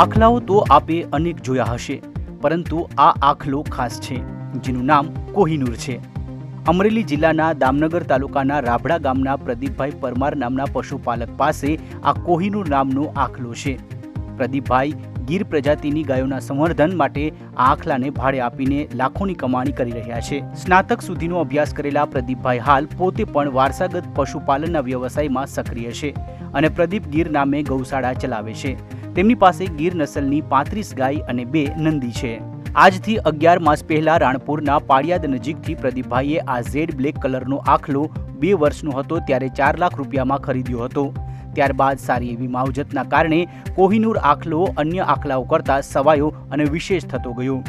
આખલાઓ તો આપે અનેક જોયા હશે, પરંતુ આ આખલો ખાસ છે, જેનું નામ કોહિનૂર છે. અમરેલી જિલ્લાના દામનગર તાલુકાના રાભડા ગામના પ્રદીપભાઈ પરમાર નામના પશુપાલક પાસે આ કોહિનૂર નામનો આખલો છે. પ્રદીપભાઈ ગીર પ્રજાતિની ગાયોના સંવર્ધન માટે આ આખલાને ભાડે આપીને લાખોની કમાણી કરી રહ્યા છે. સ્નાતક સુધીનો અભ્યાસ કરેલા પ્રદીપભાઈ હાલ પોતે પણ વારસાગત પશુપાલનના વ્યવસાયમાં સક્રિય છે અને પ્રદીપ ગીર નામે ગૌશાળા ચલાવે છે. તેમની પાસે ગીર નસલની પાંત્રીસ ગાય અને બે નંદી છે. આજથી અગિયાર માસ પહેલા રાણપુરના પાળિયાદ નજીકથી પ્રદીપભાઈએ આ ઝેડ બ્લેક કલરનો આખલો બે વર્ષનો હતો ત્યારે ચાર લાખ રૂપિયામાં ખરીદ્યો હતો. ત્યારબાદ સારી એવી માવજતના કારણે કોહિનૂર આખલો અન્ય આખલાઓ કરતાં સવાયો અને વિશેષ થતો ગયો.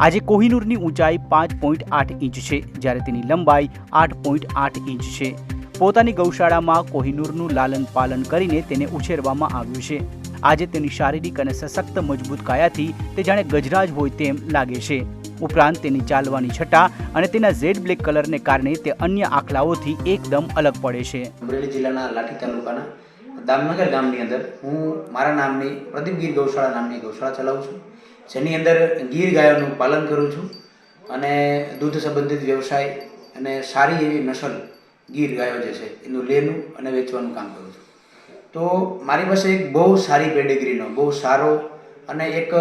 આજે કોહિનૂરની ઊંચાઈ પાંચ પોઈન્ટ આઠ ઇંચ છે, જ્યારે તેની લંબાઈ આઠ પોઈન્ટ આઠ ઇંચ છે. પોતાની ગૌશાળામાં કોહિનૂરનું લાલન પાલન કરીને તેને ઉછેરવામાં આવ્યું છે. આજે તેની શારીરિક અને સશક્ત મજબૂત કાયાથી તે જાણે ગજરાજ હોય તેમ લાગે છે. ઉપરાંત તેની ચાલવાની છટા અને તેના ઝેડ બ્લેક કલરને કારણે તે અન્ય આખલાઓથી એકદમ અલગ પડે છે. અમરેલી જિલ્લાના લાઠી તાલુકાના દામનગર ગામની અંદર હું મારા નામની પ્રદીપ ગીર ગૌશાળા નામની ગૌશાળા ચલાવું છું. જેની અંદર ગીર ગાયોનું પાલન કરું છું અને દૂધ સંબંધિત વ્યવસાય અને સારી એવી નસલ ગીર ગાયો જે છે એનું લેનું અને વેચવાનું કામ કરું છું. તો મારી પાસે એક બહુ સારી પેડિગ્રીનો, બહુ સારો અને એક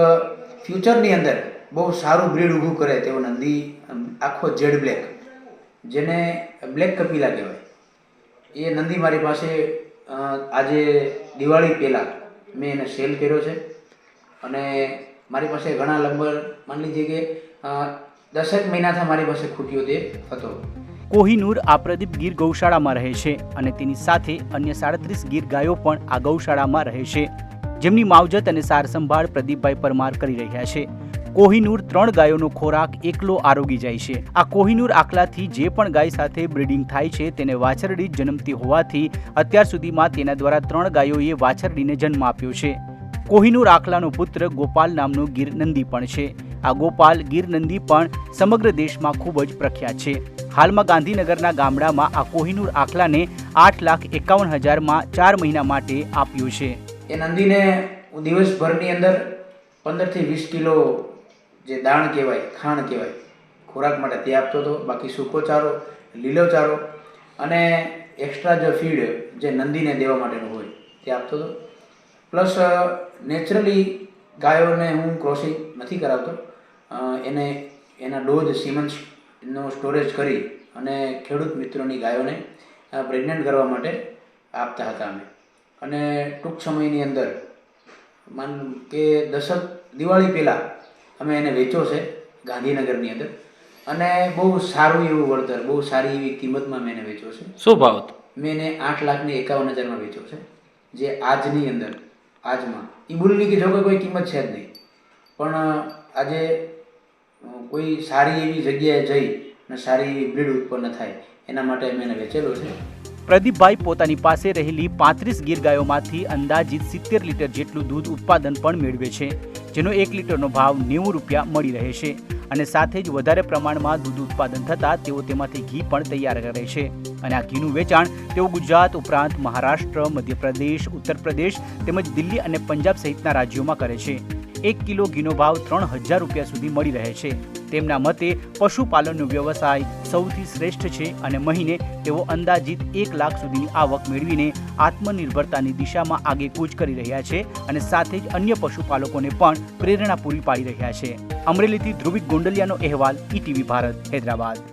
ફ્યુચરની અંદર બહુ સારું બ્રીડ ઊભું કરે તેવો નંદી આખો જેડ બ્લેક, જેને બ્લેક કપિલા કહેવાય. એ નંદી મારી પાસે આજે દિવાળી પહેલાં મેં એને સેલ કર્યો છે અને મારી પાસે ઘણા લંબર, માની લીધી કે દસેક મહિનાથી મારી પાસે ખૂટ્યો તે હતો. કોહિનૂર આ પ્રદીપ ગીર ગૌશાળામાં રહે છે અને તેની સાથે અન્ય સાડત્રીસ ગીર ગાયો પણ આ ગૌશાળામાં રહે છે. જેમની માવજત અને સારસંભાળ પ્રદીપભાઈ પરમાર કરી રહ્યા છે. કોહિનૂર ત્રણ ગાયોનો ખોરાક એકલો આરોગી જાય છે. આ કોહિનૂર આખલાથી જે પણ ગાય સાથે બ્રીડિંગ થાય છે તેને વાછરડી જન્મતી હોવાથી અત્યાર સુધીમાં તેના દ્વારા ત્રણ ગાયોએ વાછરડીને જન્મ આપ્યો છે. કોહિનૂર આખલાનો પુત્ર ગોપાલ નામનો ગીર નંદી પણ છે. આ ગોપાલ ગીર નંદી પણ સમગ્ર દેશમાં ખૂબ જ પ્રખ્યાત છે. હાલમાં ગાંધીનગરના ગામડામાં આ કોહિનૂર આખલાને આઠ લાખ એકાવન હજારમાં ચાર મહિના માટે આપ્યું છે. એ નંદીને હું દિવસભરની અંદર પંદરથી વીસ કિલો જે દાણ કહેવાય, ખાણ કહેવાય, ખોરાક માટે તે આપતો હતો. બાકી સૂકો ચારો, લીલો ચારો અને એક્સ્ટ્રા જે ફીડ જે નંદીને દેવા માટેનું હોય તે આપતો હતો. પ્લસ નેચરલી ગાયોને હું ક્રોસિંગ નથી કરાવતો. એને, એના ડોઝ સિમન્સનો સ્ટોરેજ કરી અને ખેડૂત મિત્રોની ગાયોને પ્રેગ્નન્ટ કરવા માટે આપતા હતા અમે. અને ટૂંક સમયની અંદર માન કે દશક દિવાળી પહેલાં અમે એને વેચ્યો છે ગાંધીનગરની અંદર. અને બહુ સારું એવું વળતર બહુ સારી એવી કિંમતમાં મેં એને વેચ્યો છે. શું ભાવ મેં એને આઠ લાખની એકાવન હજારમાં વેચ્યો છે. જે આજની અંદર આજમાં. એ બુલની કે જો કે કોઈ કિંમત છે જ નહીં. પણ આજે કોઈ સારી એવી જગ્યાએ જઈ અને સારી એવી બ્રીડ ઉત્પન્ન થાય, એના માટે અમે એને વેચેલો છે. પ્રદીપભાઈ પોતાની પાસે રહેલી પાંત્રીસ ગીર ગાયોમાંથી અંદાજિત સિત્તેર લીટર જેટલું દૂધ ઉત્પાદન પણ મેળવે છે, જેનો એક લીટરનો ભાવ નેવું રૂપિયા મળી રહે છે અને સાથે જ વધારે પ્રમાણમાં દૂધ ઉત્પાદન થતાં તેઓ તેમાંથી ઘી પણ તૈયાર કરે છે અને આ ઘીનું વેચાણ તેઓ ગુજરાત ઉપરાંત મહારાષ્ટ્ર, મધ્યપ્રદેશ ઉત્તર પ્રદેશ તેમજ દિલ્હી અને પંજાબ સહિતના રાજ્યોમાં કરે છે. એક કિલો ઘીનો ભાવ ત્રણ હજાર રૂપિયા સુધી મળી રહે છે. તેમના મતે પશુપાલનનો વ્યવસાય સૌથી શ્રેષ્ઠ છે અને મહિને તેઓ અંદાજિત એક લાખ સુધીની આવક મેળવીને આત્મનિર્ભરતાની દિશામાં આગેકૂચ કરી રહ્યા છે અને સાથે જ અન્ય પશુપાલકોને પણ પ્રેરણા પૂરી પાડી રહ્યા છે. અમરેલીથી ધ્રુવિક ગોંડલિયાનો અહેવાલ, ઈટીવી ભારત, હૈદરાબાદ.